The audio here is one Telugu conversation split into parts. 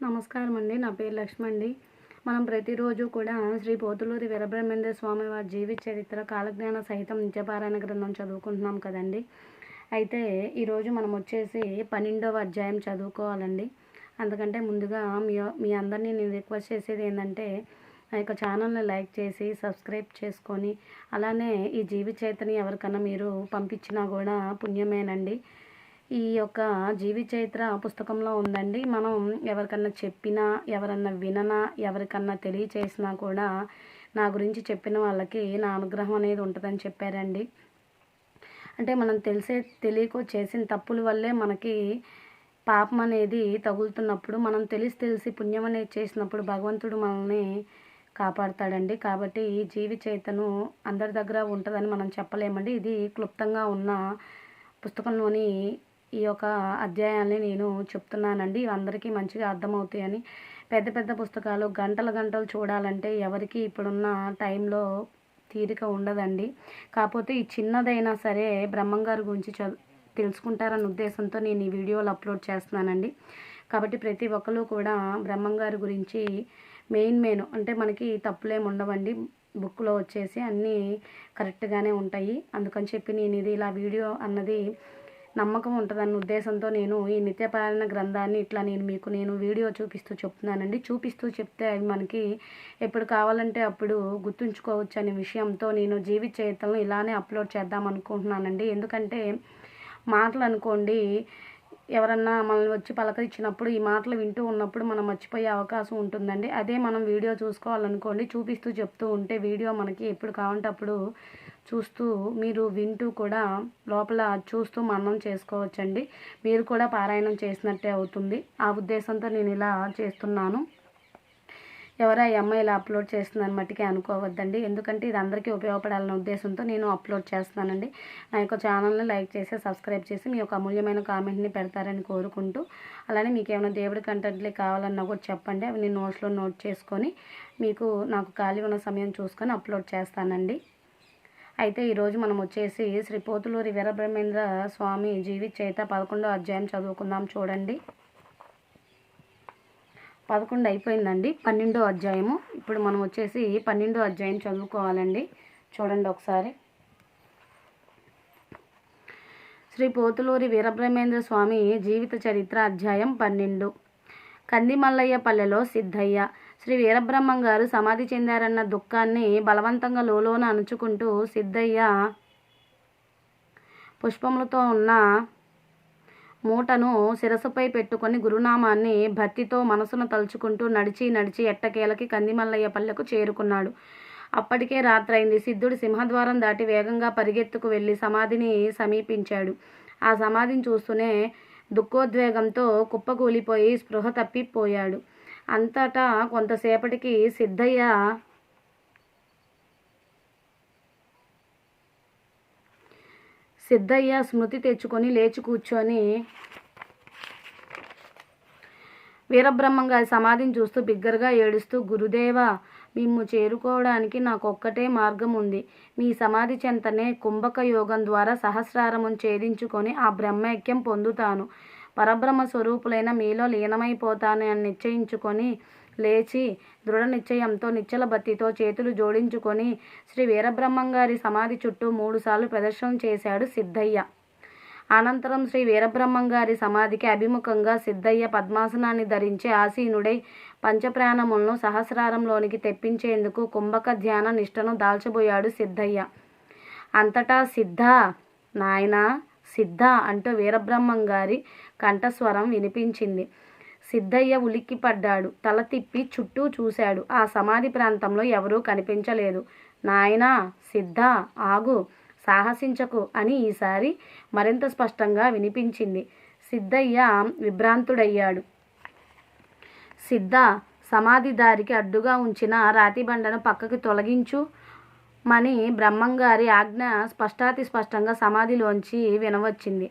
నమస్కారం అండి నా పేరు లక్ష్మి అండి మనం ప్రతిరోజు కూడా శ్రీ పోతులూరి వీరబ్రహ్మేంద్ర స్వామి వారి జీవిత చరిత్ర కాలజ్ఞాన సహితం నిత్యపారాయణ గ్రంథం చదువుకుంటున్నాం కదండి. అయితే ఈరోజు మనం వచ్చేసి పన్నెండవ అధ్యాయం చదువుకోవాలండి. అందుకంటే ముందుగా మీ మీ అందరినీ నేను రిక్వెస్ట్ చేసేది ఏంటంటే నా యొక్క ఛానల్ని లైక్ చేసి సబ్స్క్రైబ్ చేసుకొని అలానే ఈ జీవిత చరిత్రని ఎవరికన్నా మీరు పంపించినా కూడా పుణ్యమేనండి. ఈ యొక్క జీవి చైత్ర పుస్తకంలో ఉందండి. మనం ఎవరికన్నా చెప్పినా ఎవరన్నా విననా ఎవరికన్నా తెలియచేసినా కూడా నా గురించి చెప్పిన వాళ్ళకి నా అనుగ్రహం అనేది ఉంటుందని చెప్పారండి. అంటే మనం తెలిసే తెలియకో చేసిన తప్పుల వల్లే మనకి పాపం అనేది తగులుతున్నప్పుడు మనం తెలిసి తెలిసి పుణ్యం అనేది చేసినప్పుడు భగవంతుడు మనల్ని కాపాడుతాడండి. కాబట్టి ఈ జీవి చేతను అందరి దగ్గర ఉంటుందని మనం చెప్పలేమండి. ఇది క్లుప్తంగా ఉన్న పుస్తకంలోని ఈ యొక్క అధ్యాయాన్ని నేను చెప్తున్నానండి. అందరికీ మంచిగా అర్థమవుతాయని. పెద్ద పెద్ద పుస్తకాలు గంటల గంటలు చూడాలంటే ఎవరికి ఇప్పుడున్న టైంలో తీరిక ఉండదండి. కాకపోతే ఈ చిన్నదైనా సరే బ్రహ్మంగారి గురించి చదువు తెలుసుకుంటారన్న ఉద్దేశంతో నేను ఈ వీడియోలు అప్లోడ్ చేస్తున్నానండి. కాబట్టి ప్రతి ఒక్కరు కూడా బ్రహ్మంగారి గురించి మెయిన్ మెయిన్ అంటే మనకి తప్పులేమి ఉండవండి. బుక్లో వచ్చేసి అన్నీ కరెక్ట్గానే ఉంటాయి. అందుకని చెప్పి నేను ఇది ఇలా వీడియో అన్నది నమ్మకం ఉంటుందన్న ఉద్దేశంతో నేను ఈ నిత్యపాలన గ్రంథాన్ని ఇట్లా నేను మీకు నేను వీడియో చూపిస్తూ చెప్తున్నానండి. చూపిస్తూ చెప్తే అవి మనకి ఎప్పుడు కావాలంటే అప్పుడు గుర్తుంచుకోవచ్చు అనే విషయంతో నేను జీవిత చరిత్రను ఇలానే అప్లోడ్ చేద్దాం అనుకుంటున్నానండి. ఎందుకంటే మాటలు అనుకోండి ఎవరన్నా మనల్ని వచ్చి పలకరించినప్పుడు ఈ మాటలు వింటూ ఉన్నప్పుడు మనం మర్చిపోయే అవకాశం ఉంటుందండి. అదే మనం వీడియో చూసుకోవాలనుకోండి చూపిస్తూ చెప్తూ ఉంటే వీడియో మనకి ఎప్పుడు కావాలంటే అప్పుడు చూస్తూ మీరు వింటూ కూడా లోపల చూస్తూ మననం చేసుకోవచ్చండి. మీరు కూడా పారాయణం చేసినట్టే అవుతుంది. ఆ ఉద్దేశంతో నేను ఇలా చేస్తున్నాను. ఎవరో ఈ అమ్మాయి ఇలా అప్లోడ్ చేస్తుందని మట్టికి అనుకోవద్దండి. ఎందుకంటే ఇది అందరికీ ఉపయోగపడాలన్న ఉద్దేశంతో నేను అప్లోడ్ చేస్తున్నానండి. నా యొక్క ఛానల్ని లైక్ చేసి సబ్స్క్రైబ్ చేసి మీ యొక్క అమూల్యమైన కామెంట్ని పెడతారని కోరుకుంటూ అలానే మీకు ఏమైనా దేవుడి కంటెంట్లే కావాలన్నా కూడా చెప్పండి. అవి నేను నోట్స్లో నోట్ చేసుకొని మీకు నాకు ఖాళీ ఉన్న సమయం చూసుకొని అప్లోడ్ చేస్తానండి. అయితే ఈరోజు మనం వచ్చేసి శ్రీ పోతులూరి వీరబ్రహ్మేంద్ర స్వామి జీవి చేత పదకొండో అధ్యాయం చదువుకుందాం చూడండి. పదకొండు అయిపోయిందండి పన్నెండో అధ్యాయము. ఇప్పుడు మనం వచ్చేసి పన్నెండో అధ్యాయం చదువుకోవాలండి. చూడండి ఒకసారి. శ్రీ పోతులూరి వీరబ్రహ్మేంద్ర స్వామి జీవిత చరిత్ర అధ్యాయం పన్నెండు. కందిమల్లయ్య పల్లెలో సిద్ధయ్య. శ్రీ వీరబ్రహ్మం గారు సమాధి చెందారన్న దుఃఖాన్ని బలవంతంగా లోలోన అణుచుకుంటూ సిద్ధయ్య పుష్పములతో ఉన్న మూటను శిరసుపై పెట్టుకొని గురునామాన్ని భక్తితో మనసును తలుచుకుంటూ నడిచి నడిచి ఎట్టకేలకి కందిమల్లయ్య పల్లెకు చేరుకున్నాడు. అప్పటికే రాత్రైంది. సిద్ధుడు సింహద్వారం దాటి వేగంగా పరిగెత్తుకు వెళ్ళి సమాధిని సమీపించాడు. ఆ సమాధిని చూస్తూనే దుఃఖోద్వేగంతో కుప్పకూలిపోయి స్పృహ తప్పిపోయాడు. అంతటా కొంతసేపటికి సిద్ధయ్య సిద్ధయ్య స్మృతి తెచ్చుకొని లేచి కూర్చొని వీరబ్రహ్మం గారి సమాధిని చూస్తూ బిగ్గరగా ఏడుస్తూ గురుదేవ మిమ్ము చేరుకోవడానికి నాకు ఒక్కటే మార్గం ఉంది. మీ సమాధి చెంతనే కుంభక యోగం ద్వారా సహస్రారమును ఛేదించుకొని ఆ బ్రహ్మైక్యం పొందుతాను. పరబ్రహ్మ స్వరూపులైన మీలో లీనమైపోతాను అని నిశ్చయించుకొని లేచి దృఢ నిశ్చయంతో నిచ్చల బత్తితో చేతులు జోడించుకొని శ్రీ వీరబ్రహ్మం గారి సమాధి చుట్టూ మూడుసార్లు ప్రదర్శన చేశాడు సిద్ధయ్య. అనంతరం శ్రీ వీరబ్రహ్మం గారి సమాధికి అభిముఖంగా సిద్ధయ్య పద్మాసనాన్ని ధరించి ఆసీనుడై పంచప్రాణములను సహస్రారంలోనికి తెప్పించేందుకు కుంభక ధ్యాన నిష్టను దాల్చబోయాడు సిద్ధయ్య. అంతటా సిద్ధ నాయనా సిద్ధ అంటూ వీరబ్రహ్మం గారి కంఠస్వరం వినిపించింది. సిద్ధయ్య ఉలిక్కిపడ్డాడు. తల తిప్పి చుట్టూ చూశాడు. ఆ సమాధి ప్రాంతంలో ఎవరూ కనిపించలేదు. నాయనా సిద్ధ ఆగు సాహసించకు అని ఈసారి మరింత స్పష్టంగా వినిపించింది. సిద్ధయ్య విభ్రాంతుడయ్యాడు. సిద్ధ సమాధి దారికి అడ్డుగా ఉంచిన రాతి బండను పక్కకి తొలగించు మని బ్రహ్మంగారి ఆజ్ఞ స్పష్టాతి స్పష్టంగా సమాధిలోంచి వినవచ్చింది.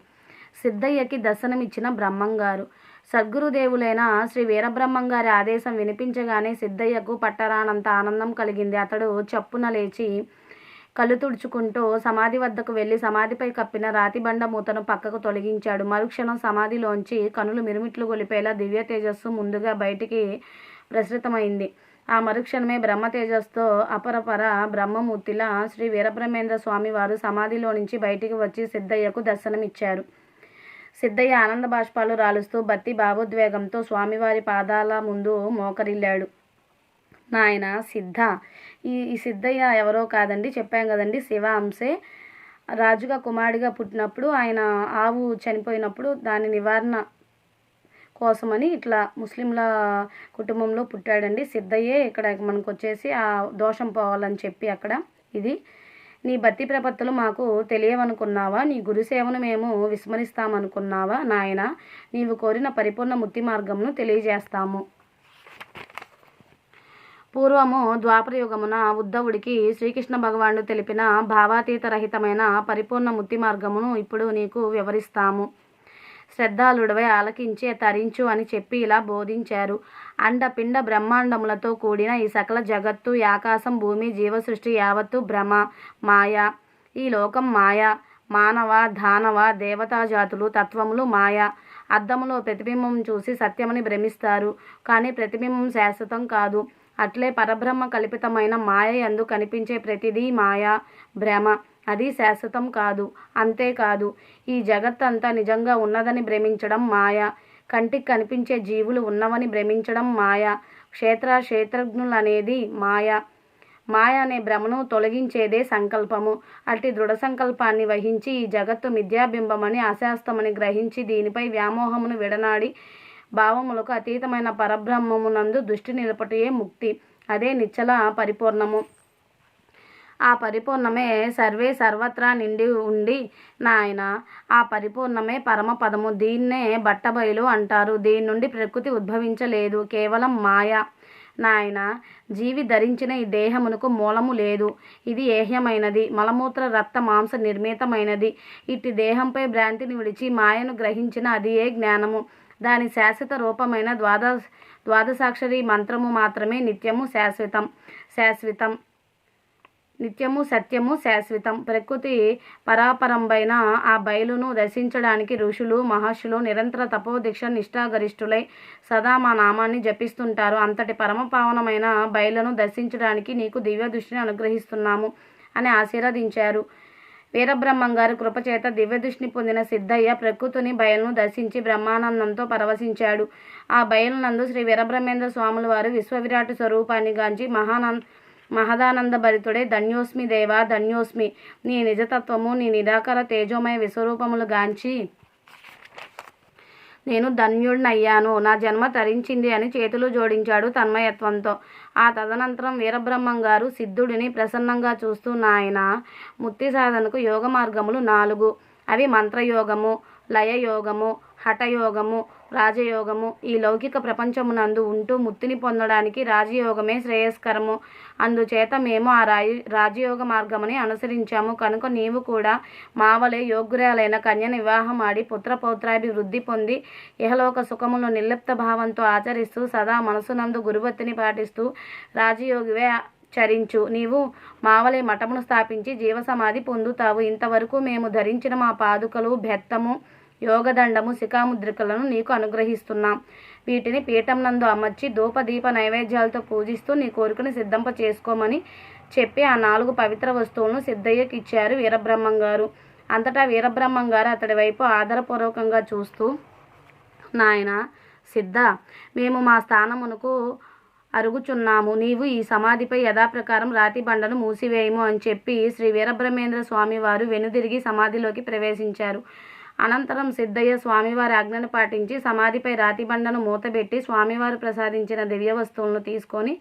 సిద్ధయ్యకి దర్శనమిచ్చిన బ్రహ్మంగారు. సద్గురుదేవులైన శ్రీ వీరబ్రహ్మంగారి ఆదేశం వినిపించగానే సిద్ధయ్యకు పట్టరానంత ఆనందం కలిగింది. అతడు చప్పున లేచి కళ్ళు తుడుచుకుంటూ సమాధి వద్దకు వెళ్ళి సమాధిపై కప్పిన రాతి బండ మూతను పక్కకు తొలగించాడు. మరుక్షణం సమాధిలోంచి కనులు మిరుమిట్లు గొలిపేలా దివ్య తేజస్సు ముందుగా బయటికి ప్రసృతమైంది ఆ మరుక్షణమే బ్రహ్మ తేజస్తో అపరపర బ్రహ్మమూర్తిలా శ్రీ వీరబ్రహ్మేంద్ర స్వామి వారు సమాధిలో నుంచి బయటికి వచ్చి సిద్ధయ్యకు దర్శనమిచ్చారు. సిద్ధయ్య ఆనంద బాష్పాలు రాలుస్తూ భక్తి భావోద్వేగంతో స్వామివారి పాదాల ముందు మోకరిల్లాడు. నాయన సిద్ధ. ఈ ఈ సిద్ధయ్య ఎవరో కాదండి చెప్పాం కదండి. శివ అంశే. రాజుగా కుమారుడిగా పుట్టినప్పుడు ఆయన ఆవు చనిపోయినప్పుడు దాని నివారణ కోసమని ఇట్లా ముస్లింల కుటుంబంలో పుట్టాడండి. సిద్ధయ్యే ఇక్కడ మనకు వచ్చేసి ఆ దోషం పోవాలని చెప్పి అక్కడ ఇది. నీ భక్తి ప్రపత్తులు మాకు తెలియవనుకున్నావా? నీ గురుసేవను మేము విస్మరిస్తామనుకున్నావా? నాయన నీవు కోరిన పరిపూర్ణ ముక్తి మార్గమును తెలియజేస్తాము. పూర్వము ద్వాపరయుగమున ఉద్ధవుడికి శ్రీకృష్ణ భగవానుడు తెలిపిన భావాతీత రహితమైన పరిపూర్ణ ముక్తి మార్గమును ఇప్పుడు నీకు వివరిస్తాము. శ్రద్ధాళుడవై ఆలకించే తరించు అని చెప్పి ఇలా బోధించారు. అండపిండ బ్రహ్మాండములతో కూడిన ఈ సకల జగత్తు ఆకాశం భూమి జీవసృష్టి యావత్తు భ్రమ మాయ. ఈ లోకం మాయ. మానవ దానవ దేవతా జాతులు తత్వములు మాయ. అద్దములో ప్రతిబింబం చూసి సత్యమని భ్రమిస్తారు. కానీ ప్రతిబింబం శాశ్వతం కాదు. అట్లే పరబ్రహ్మ కల్పితమైన మాయ ఎందు కనిపించే ప్రతిదీ మాయ భ్రమ. అది శాశ్వతం కాదు అంతేకాదు ఈ జగత్తంతా నిజంగా ఉన్నదని భ్రమించడం మాయ. కంటికి కనిపించే జీవులు ఉన్నవని భ్రమించడం మాయ. క్షేత్ర క్షేత్రజ్ఞులు అనేది మాయ. మాయ అనే భ్రమను తొలగించేదే సంకల్పము. అట్టి దృఢ సంకల్పాన్ని వహించి ఈ జగత్తు మిథ్యాబింబమని అశాస్తమని గ్రహించి దీనిపై వ్యామోహమును విడనాడి భావములకు అతీతమైన పరబ్రహ్మమునందు దృష్టి నిలపటయే ముక్తి. అదే నిచ్చల పరిపూర్ణము. ఆ పరిపూర్ణమే సర్వే సర్వత్రా నిండి ఉండి నాయన. ఆ పరిపూర్ణమే పరమ పదము. దీన్నే బట్టబయలు అంటారు. దీని నుండి ప్రకృతి ఉద్భవించలేదు. కేవలం మాయ. నాయన జీవి ధరించిన ఈ దేహమునకు మూలము లేదు. ఇది ఏహ్యమైనది. మలమూత్ర రక్త మాంస నిర్మితమైనది. ఇట్టి దేహంపై భ్రాంతిని విడిచి మాయను గ్రహించిన అది ఏ జ్ఞానము? దాని శాశ్వత రూపమైన ద్వాద ద్వాదశాక్షరి మంత్రము మాత్రమే నిత్యము శాశ్వతం. శాశ్వతం. నిత్యము సత్యము శాశ్వతం. ప్రకృతి పరాపరంబైన ఆ బయలును దర్శించడానికి ఋషులు మహర్షులు నిరంతర తపోదీక్ష నిష్ఠాగరిష్ఠులై సదా మా నామాన్ని జపిస్తుంటారు. అంతటి పరమపావనమైన బయలను బయలును దర్శించడానికి నీకు దివ్య దృష్టిని అనుగ్రహిస్తున్నాము అని ఆశీర్వదించారు. వీరబ్రహ్మం గారు కృపచేత దివ్యదృష్టిని పొందిన సిద్ధయ్య ప్రకృతిని బయలును దర్శించి బ్రహ్మానందంతో పరవశించాడు. ఆ బయలునందు శ్రీ వీరబ్రహ్మేంద్ర స్వాముల వారు విశ్వవిరాట్ స్వరూపాన్ని గాంచి మహానంద మహదానంద భరితుడే. ధన్యోస్మి దేవా ధన్యోస్మి. నీ నిజతత్వము నీ నిరాకార తేజోమయ విశ్వరూపములు గాంచి నేను ధన్యుడినయ్యాను నా జన్మ తరించింది అని చేతులు జోడించాడు తన్మయత్వంతో. ఆ తదనంతరం వీరబ్రహ్మం గారు సిద్ధుడిని ప్రసన్నంగా చూస్తూ నాయన ముక్తి సాధనకు యోగ మార్గములు నాలుగు. అవి మంత్రయోగము లయయోగము హఠయోగము రాజయోగము. ఈ లౌకిక ప్రపంచమునందు ఉంటూ ముత్తిని పొందడానికి రాజయోగమే శ్రేయస్కరము. అందుచేత మేము ఆ రాజ రాజయోగ మార్గముని అనుసరించాము. కనుక నీవు కూడా మావలే యోగ్యురాలైన కన్యను వివాహం ఆడి పుత్రపౌత్రాభివృద్ధి పొంది ఇహలోక సుఖములను నిర్లిప్త భావంతో ఆచరిస్తూ సదా మనసునందు గురువత్తిని పాటిస్తూ రాజయోగివే చరించు. నీవు మావలే మఠమును స్థాపించి జీవసమాధి పొందుతావు. ఇంతవరకు మేము ధరించిన మా పాదుకలు బెత్తము యోగదండము శిఖాముద్రికలను నీకు అనుగ్రహిస్తున్నాం. వీటిని పీఠం నందు అమర్చి ధూపదీప నైవేద్యాలతో పూజిస్తూ నీ కోరికను సిద్ధంప చేసుకోమని చెప్పి ఆ నాలుగు పవిత్ర వస్తువులను సిద్ధయ్యకి ఇచ్చారు వీరబ్రహ్మం గారు. అంతటా వీరబ్రహ్మం గారు అతడి వైపు ఆదరపూర్వకంగా చూస్తూ నాయన సిద్ధ మేము మా స్థానమునకు అరుగుచున్నాము. నీవు ఈ సమాధిపై యథాప్రకారం రాతి బండను మూసివేయము అని చెప్పి శ్రీ వీరబ్రహ్మేంద్ర స్వామి వారు వెనుదిరిగి సమాధిలోకి ప్రవేశించారు. అనంతరం సిద్ధయ్య స్వామివారి ఆజ్ఞను పాటించి సమాధిపై రాతిబండను మూతబెట్టి స్వామివారు ప్రసాదించిన దివ్య వస్తువులను తీసుకొని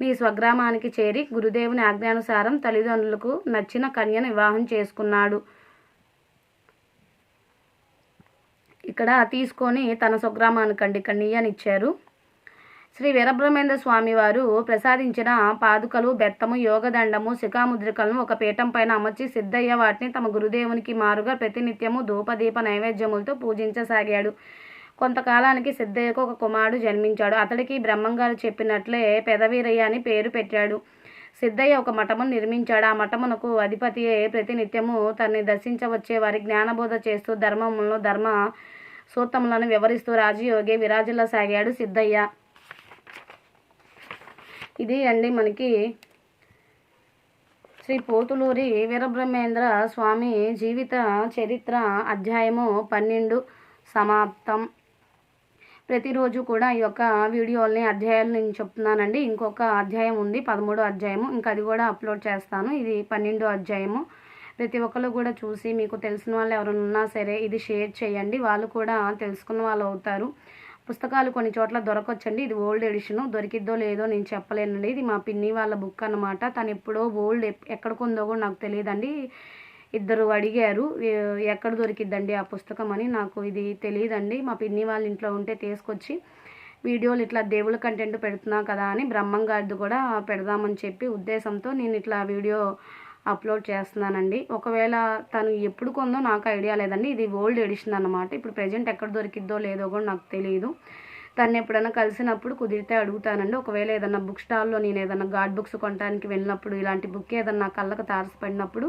మీ స్వగ్రామానికి చేరి గురుదేవుని ఆజ్ఞానుసారం తల్లిదండ్రులకు నచ్చిన కన్యను వివాహం చేసుకున్నాడు. ఇక్కడ తీసుకొని తన స్వగ్రామానికండి కన్యనిచ్చారు శ్రీ వీరబ్రహ్మేంద్ర స్వామి వారు ప్రసాదించిన పాదుకలు బెత్తము యోగదండము శిఖాముద్రికలను ఒక పీఠం పైన అమర్చి సిద్ధయ్య వాటిని తమ గురుదేవునికి మారుగా ప్రతినిత్యము ధూపదీప నైవేద్యములతో పూజించసాగాడు. కొంతకాలానికి సిద్ధయ్యకు ఒక కుమారుడు జన్మించాడు. అతడికి బ్రహ్మంగారు చెప్పినట్లే పెదవీరయ్య అని పేరు పెట్టాడు. సిద్ధయ్య ఒక మఠమును నిర్మించాడు. ఆ మఠమునకు అధిపతియే ప్రతినిత్యము తనని దర్శించవచ్చే వారి జ్ఞానబోధ చేస్తూ ధర్మములను ధర్మ సూత్రములను వివరిస్తూ రాజయోగి విరాజుల్లో సాగాడు సిద్ధయ్య. ఇది అండి మనకి శ్రీ పోతులూరి వీరబ్రహ్మేంద్ర స్వామి జీవిత చరిత్ర అధ్యాయము పన్నెండు సమాప్తం. ప్రతిరోజు కూడా ఈ యొక్క వీడియోల్ని అధ్యాయాలు నేను చెప్తున్నానండి. ఇంకొక అధ్యాయం ఉంది పదమూడో అధ్యాయము. ఇంకా అది కూడా అప్లోడ్ చేస్తాను. ఇది పన్నెండో అధ్యాయము. ప్రతి ఒక్కరు కూడా చూసి మీకు తెలిసిన వాళ్ళు ఎవరైనా ఉన్నా సరే ఇది షేర్ చేయండి. వాళ్ళు కూడా తెలుసుకున్న వాళ్ళు అవుతారు. పుస్తకాలు కొన్ని చోట్ల దొరకొచ్చండి. ఇది ఓల్డ్ ఎడిషన్. దొరికిద్దో లేదో నేను చెప్పలేనండి. ఇది మా పిన్ని వాళ్ళ బుక్ అన్నమాట. తను ఎప్పుడో ఓల్డ్ ఎక్కడికి ఉందో కూడా నాకు తెలియదండి. ఇద్దరు అడిగారు ఎక్కడ దొరికిద్దండి ఆ పుస్తకం అని. నాకు ఇది తెలియదండి. మా పిన్ని వాళ్ళ ఇంట్లో ఉంటే తీసుకొచ్చి వీడియోలు ఇట్లా దేవుళ్ళ కంటెంట్ పెడుతున్నా కదా అని బ్రహ్మంగారిది కూడా పెడదామని చెప్పి ఉద్దేశంతో నేను ఇట్లా వీడియో అప్లోడ్ చేస్తున్నానండి. ఒకవేళ తను ఎప్పుడు కొందో నాకు ఐడియా లేదండి. ఇది ఓల్డ్ ఎడిషన్ అన్నమాట. ఇప్పుడు ప్రజెంట్ ఎక్కడ దొరికిద్దో లేదో కూడా నాకు తెలియదు తను ఎప్పుడైనా కలిసినప్పుడు కుదిరితే అడుగుతానండి. ఒకవేళ ఏదైనా బుక్ స్టాల్లో నేను ఏదైనా గాడ్ బుక్స్ కొనడానికి వెళ్ళినప్పుడు ఇలాంటి బుక్ ఏదైనా కళ్ళకు తారసపడినప్పుడు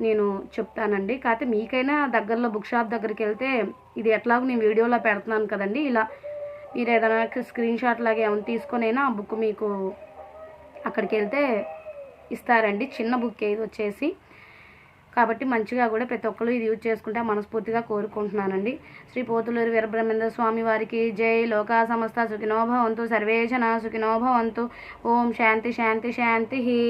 నేను చెప్తానండి. కాకపోతే మీకైనా దగ్గరలో బుక్ షాప్ దగ్గరికి వెళ్తే ఇది ఎట్లాగో నేను వీడియోలో పెడుతున్నాను కదండి. ఇలా మీరు ఏదైనా స్క్రీన్ షాట్ లాగా ఏమైనా తీసుకొనైనా ఆ బుక్ మీకు అక్కడికి వెళ్తే ఇస్తారండి. చిన్న బుక్ ఇది వచ్చేసి కాబట్టి మంచిగా కూడా ప్రతి ఒక్కరు ఇది యూజ్ చేసుకుంటే మనస్ఫూర్తిగా కోరుకుంటున్నానండి. శ్రీ పోతులూరి వీరబ్రహ్మేంద్ర స్వామి వారికి జై. లోకా సమస్త సుఖినోభవంతు సర్వేజన సుఖినోభవంతు ఓం శాంతి శాంతి శాంతి.